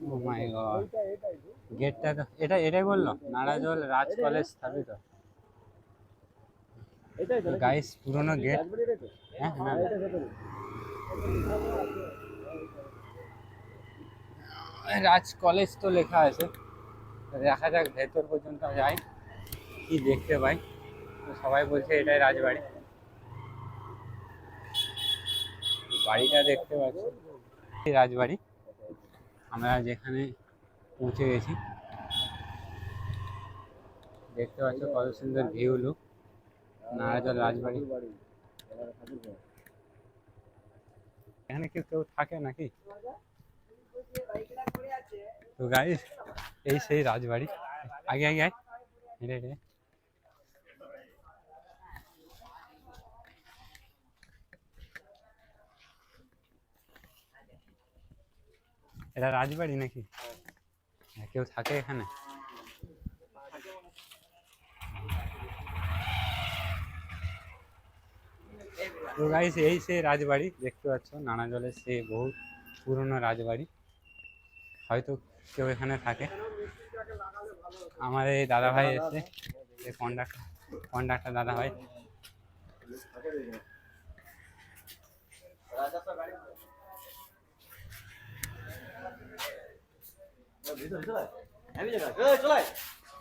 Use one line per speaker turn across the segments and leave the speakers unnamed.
O my god গেটটা তো এটা এটাই বলল নারাজল রাজ কলেজ স্থাপিত। গাইস পুরনো গেট হ্যাঁ
ভেতরে
রাজ কলেজ তো লেখা আছে। দেখা যাক ভেতর পর্যন্ত যাই। কি দেখতে পাই? সবাই বলছে এটাই রাজবাড়ি। বাড়িটা দেখতে পাচ্ছি। রাজবাড়ি। আমরা যেখানে পৌঁছে গেছি। দেখতে পাচ্ছ কত সুন্দর ভিউ লুক নারাজল রাজবাড়ি।
বাড়ি আমার ঠাকুর ঘর।
এখানে কেউ কেউ থাকে নাকি? তো গাইস এই সেই রাজবাড়ি। আগে আগে, আয়। হেঁটে হেঁটে। এটা রাজবাড়ি নাকি? হ্যাঁ, কেউ থাকে এখানে? তো গাইস এই সেই রাজবাড়ি দেখতে পাচ্ছ নানা জলের সে বহু পুরনো রাজবাড়ি। হয়তো কেউ এখানে থাকে। আমার এই দাদা ভাই এসে কন্ডাক্টর কন্ডাক্টর দাদা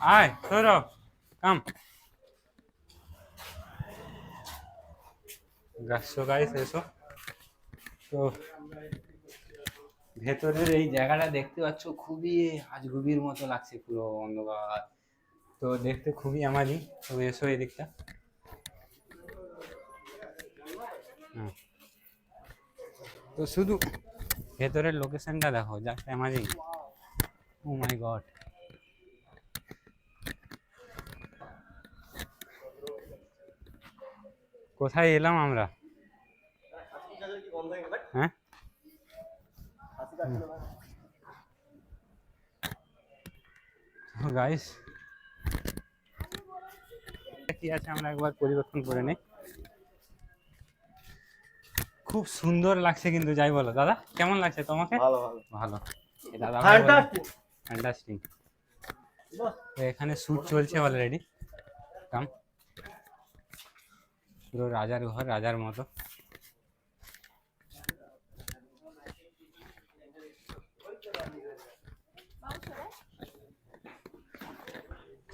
আয়।
সৌরভ কাম গাছশো গাইস এসো তো ভেতরের এই জায়গাটা দেখতে পাচ্ছ, খুবই আজগুবির মতো লাগছে পুরো অন্ধকার তো দেখতে খুবই আমারই তো এসো এদিকটা। তো শুধু ভেতরের লোকেশনটা দেখো just amazing oh my god কোথায় এলাম আমরা?
হয়ে?
গাইস কি আছে আমরা একবার পরিবর্তন করে নিই। খুব সুন্দর লাগছে কিন্তু যাই বলো। দাদা কেমন লাগছে তোমাকে?
ভালো ভালো।
ভালো। দাদা ফ্যান্টাস্টিং এখানে শ্যুট চলছে অলরেডি কাম পুরো রাজার ঘর রাজার মতো।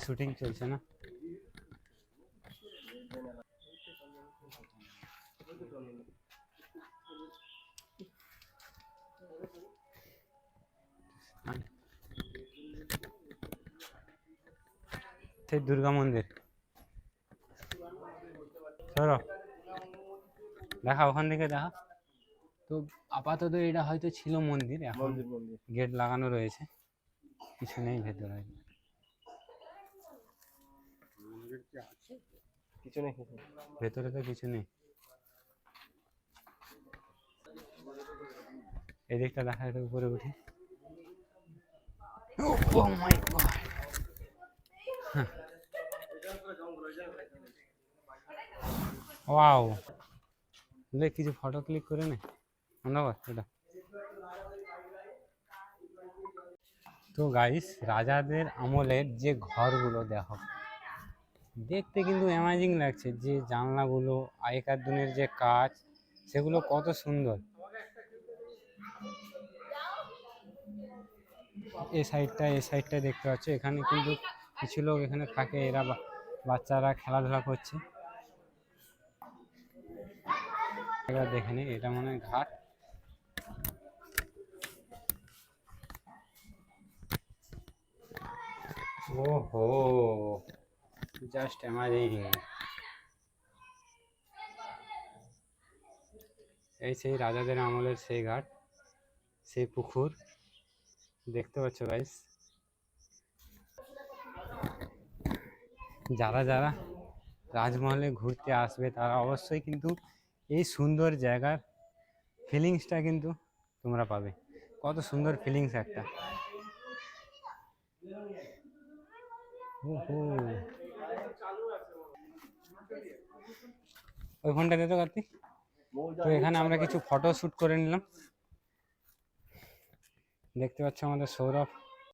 শুটিং চলছে না? সেই দুর্গা মন্দির। চলো। দেখা ওখান থেকে দেখা। তো আপাতত এটা হয়তো ছিল মন্দির এখন গেট লাগানো রয়েছে। কিছু নেই ভেতরে
কিছু নেই কিছু নেই।
ভেতরে তো কিছু নেই। এদিকটা দেখা একটু উপরে উঠে। ও মাই গড ওয়াও দেখ, কিছু ফটো ক্লিক করে নে। ধন্যবাদ এটা। তো গাইস রাজাদের আমলের যে ঘরগুলো, দেখো। দেখতে কিন্তু অ্যামাজিং লাগছে যে জানলাগুলো, আগেকার দিনের যে কাজ, সেগুলো কত সুন্দর। এ সাইডটা এ সাইডটা দেখতে পাচ্ছ, এখানে কিন্তু কিছু লোক এখানে থাকে, এরা বাচ্চারা খেলাধুলা করছে। এবার দেখে নি, এটা মনে হয় ঘাট। ওহো জাস্ট অ্যামাজিং এই সেই রাজাদের আমলের সেই ঘাট, সেই পুকুর। দেখতে পাচ্ছ গাইস যারা যারা রাজমহলে ঘুরতে আসবে তারা অবশ্যই কিন্তু এই সুন্দর জায়গার ফিলিংসটা কিন্তু তোমরা পাবে। কত সুন্দর ফিলিংস একটা। ওই ফোনটা দে তো কার্তিক। তো এখানে আমরা কিছু ফটো শ্যুট করে নিলাম। দেখতে পাচ্ছ আমাদের সৌরভ।